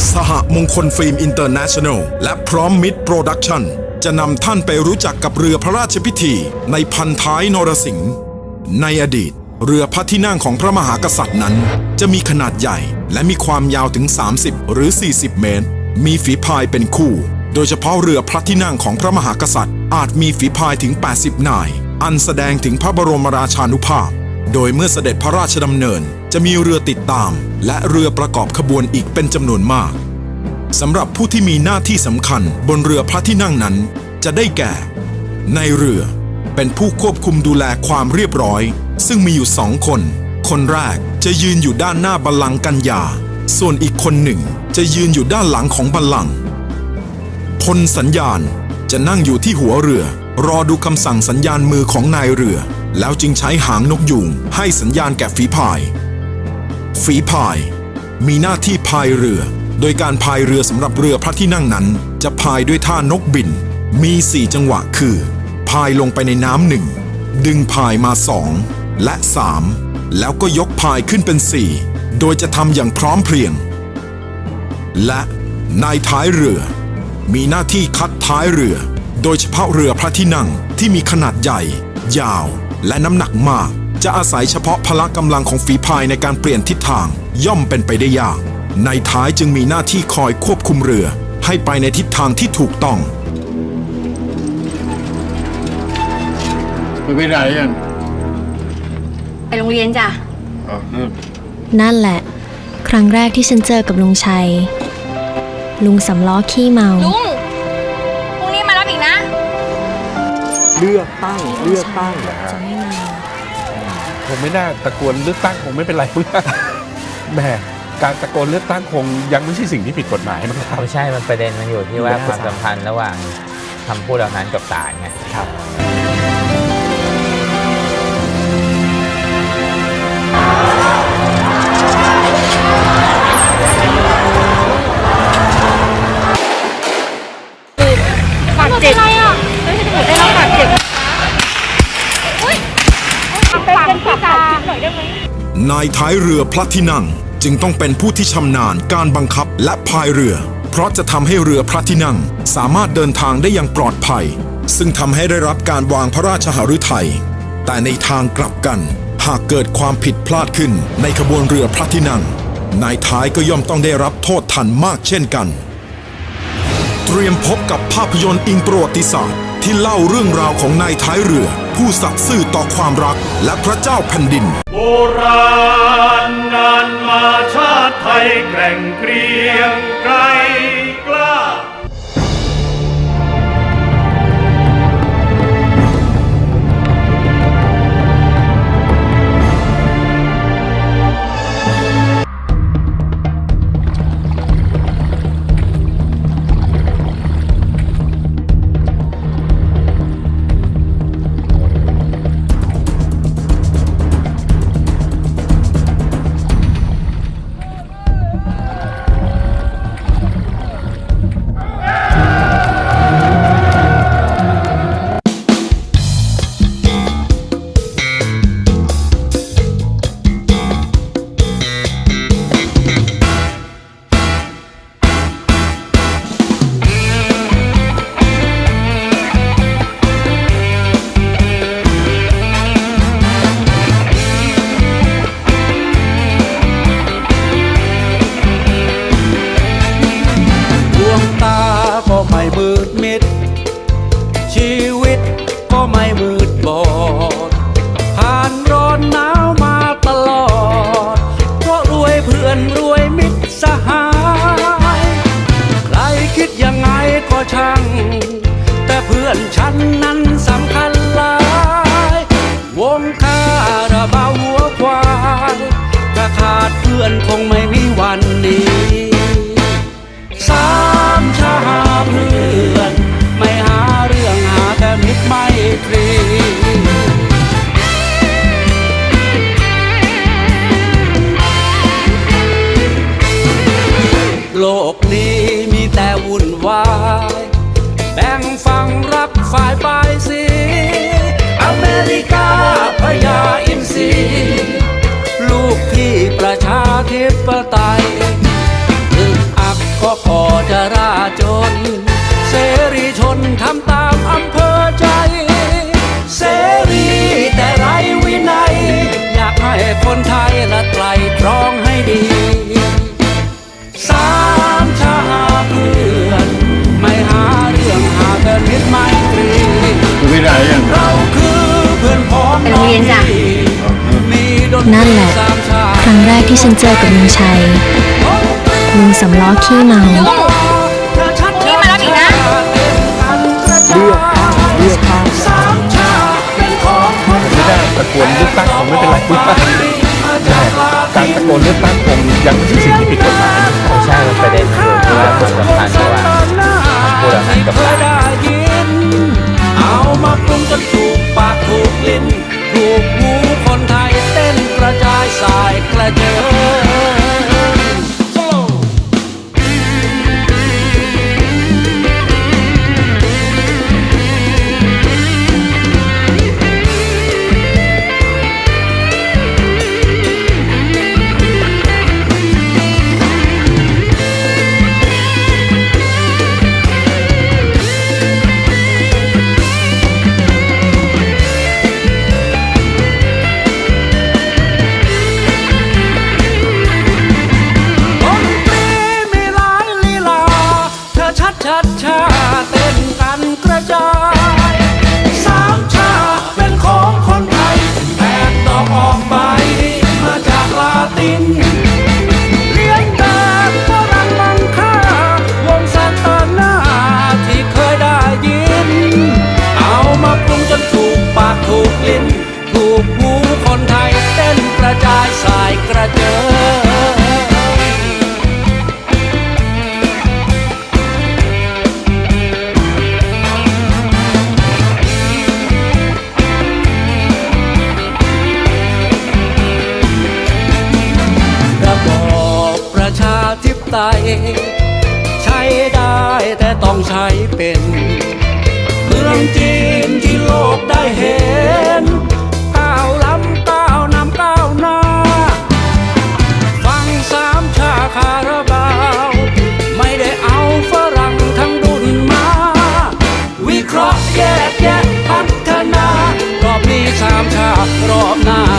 สหมงคลฟิล์มอินเตอร์เนชั่นแนลและพร้อมมิตรโปรดักชั่นจะนำท่านไปรู้จักกับเรือพระราชพิธี ในพันท้ายนรสิงห์ในอดีต เรือพระที่นั่งของพระมหากษัตริย์นั้น จะมีขนาดใหญ่และมีความยาวถึง 30 หรือ 40 เมตร มีฝีพายเป็นคู่ โดยเฉพาะเรือพระที่นั่งของพระมหากษัตริย์ อาจมีฝีพายถึง 80 นาย อันแสดงถึงพระบรมราชานุภาพ โดยเมื่อเสด็จพระราชดำเนินจะมีเรือติดตาม และเรือประกอบขบวนอีกเป็นจำนวนมากสำหรับผู้ที่มีหน้าที่สำคัญบนเรือพระที่นั่งนั้น จะได้แก่ ในเรือเป็นผู้ควบคุมดูแลความเรียบร้อย ซึ่งมีอยู่สองคน คนแรกจะยืนอยู่ด้านหน้าบัลลังก์กัญญา ส่วนอีกคนหนึ่งจะยืนอยู่ด้านหลังของบัลลังก์พลสัญญาณจะนั่งอยู่ที่หัวเรือ รอดูคำสั่งสัญญาณมือของนายเรือ แล้วจึงใช้หางนกยูงให้สัญญาณแก่ฝีพาย ฝีพาย มีหน้าที่พายเรือ โดยการพายเรือสำหรับเรือพระที่นั่งนั้น จะพายด้วยท่านกบิน มี 4 จังหวะคือ พายลงไปในน้ำหนึ่ง ดึงพายมาสองและ 3 แล้วก็ยกพายขึ้นเป็น 4 โดยจะทำอย่างพร้อมเพรียง และนายท้ายเรือ มีหน้าที่คัดท้ายเรือ โดยเฉพาะเรือพระที่นั่งที่มีขนาดใหญ่ ยาว และน้ำหนักมาก จะอาศัยเฉพาะพละกำลังของฝีพายในการเปลี่ยนทิศทาง ย่อมเป็นไปได้ยาก ในท้ายจึงมีหน้าที่คอยควบคุมเรือ ให้ไปในทิศทางที่ถูกต้องมึงไปไหนกันไปโรงเรียนจ้ะอ๋อนู่นนั่นแหละ ครั้งแรกที่ฉันเจอกับลุงชัย ลุงสำล้อขี้เมาลุง เลือกตั้งเลือกตั้งนะฮะจะไม่มาผมไม่น่าตะโกนเลือกตั้งคงไม่เป็นไรแหม่การตะโกนเลือกตั้งคงยังไม่ใช่สิ่งที่ผิดกฎหมายมั้งครับ ไม่ใช่ มันประเด็นมันอยู่ที่ว่าอยู่ในความศาลสัมพันธ์ระหว่างคำพูดเหล่านั้นกับศาลไง ครับบายท้ายเรือพระที่นั่ง จึงต้องเป็นผู้ที่ชำนาญการบังคับและพายเรือ เพราะจะทำให้เรือพระที่นั่ง สามารถเดินทางได้อย่างปลอดภัย ซึ่งทำให้ได้รับการวางพระราชหฤทัยแต่ในทางกลับกัน หากเกิดความผิดพลาดขึ้นในขบวนเรือพระที่นั่งนายท้ายก็ย่อมต้องได้รับโทษทันมากเช่นกัน เตรียมพบกับภาพยนตร์อิงประวัติศาสตร์ ที่เล่าเรื่องราวของนายท้ายเรือ ผู้สัตย์ซื่อต่อความรักและพระเจ้าแผ่นดิน โบราณนานมาชาติไทยแกร่งเกรียงไกร วิตก็ไม่มืดบอด ผ่านร้อนหนาวมาตลอด เพราะรวยเพื่อนรวยมิตรสหาย ใครคิดยังไงก็ช่าง แต่เพื่อนฉันนั้นสำคัญ คนไทยละไตรตรองให้ดีสามชาเพื่อน ไม่หาเรื่องหาแต่มิตรไมตรีเราคือเพื่อนพ้องไปโรงเรียนจ้ะมีดนตนั่นรีแหละ สามชาครั้งแรกที่ฉันเจอกับลุงชัย ลุงสำล้อขี้เมา นี่มาแล้วอีกนะเลือกตั้งเลือกตั้งสามชาเป็นของคนผมไม่ได้ตะโกนเลือกตั้งคงไม่เป็นไรแม่ การตะโกนเลือกตั้งคงยังไม่ใช่สิ่งที่ผิดกฎหมายใช่ประเด็นมันอยู่ที่ว่าคนสำคัญว่าคำพูดเหล่านั้นกับเคศาเอามาปรุงจนถูกปากถูกลิ้นถูกหูคนไทยเต้นกระจายสายกระเจิง อชัดชัดชาเต้นกันกระจาย ต้องใช้เป็น เมืองจีนที่โลกได้เห็นก้าวล้ำก้าวนำก้าวหน้า ฟังสามชาคาราบาว ไม่ได้เอาฝรั่งทั้งดุนมา วิเคราะห์แยกแยะพัฒนา รอบนี้สามชารอบหน้า